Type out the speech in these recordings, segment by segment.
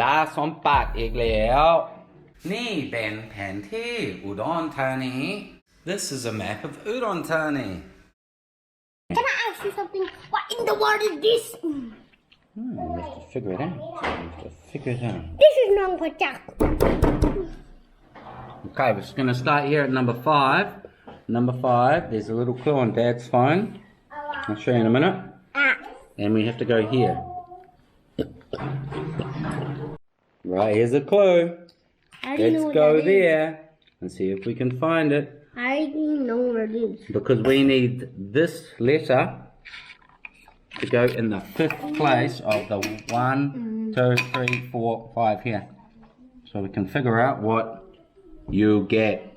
ลาสมปัดอีกแล้ว นี่เป็นแผนที่อุดรธานี This is a map of Udon Thani. Can I ask you something? What in the world is this? Hmm, you have to figure it out. You have to figure it out. This is Nong Pachak. Okay, we're just going to start here at number five. Number five, there's a little clue on Dad's phone. I'll show you in a minute. Ah, And we have to go here. Right, here's a clue. I already know Let's go that is. there and see if we can find it. I already know where it is. Because we need this letter to go in the fifth place of the one, mm-hmm. two, three, four, five here. So we can figure out what you get.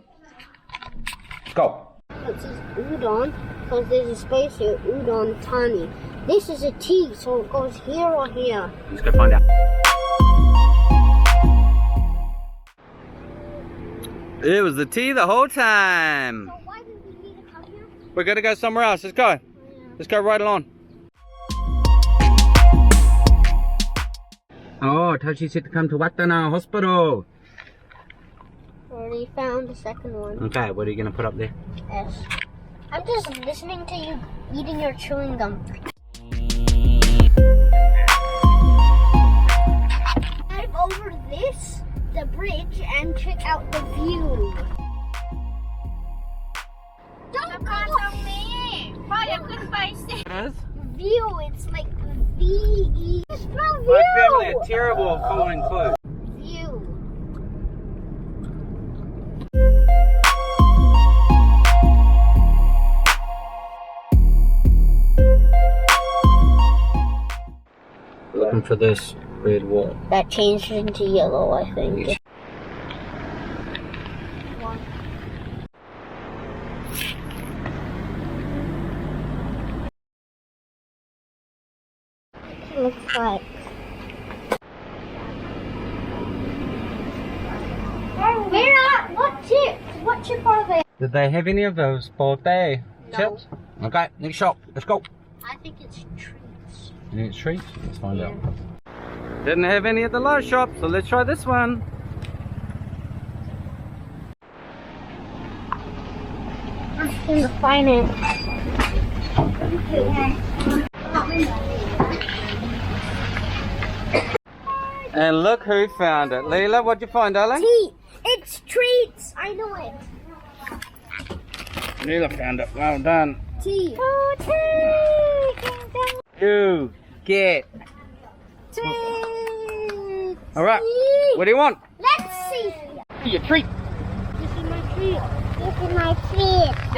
Go. It says udon because there's a space here. Udon Tani. This is a T, so it goes here or here. Let's go find out. It was the tea the whole time. So we need to? We're gonna go somewhere else. Let's go. Oh, Let's go right along. Oh, Toshi said to come to Watana Hospital. Already found the second one. Okay, what are you gonna put up there? S. I'm just listening to you eating your chewing gum. out the view. Don't go ตรงนี้พ่ออย่าขึ้นไปสิ It is. view. It's like V E. Spell My family view. are terrible at following clues. View. Looking for this red wall. That changed into yellow, I think. Looks like. Where are what chips? What chip are they? Did they have any of those both day No. chips? Okay, next shop. Let's go. I think it's treats. You think it's treats? Let's find out. Didn't have any at the last shop, so let's try this one. I'm going to find it. And look who found it. Leela, what'd you find, darling? Tea. It's treats. I know it. Leela found it. Well done. Tea. Oh, tea. You get. Treats. All right. Tea. What do you want? Let's see. Your treat. This is my treat. This is my treat.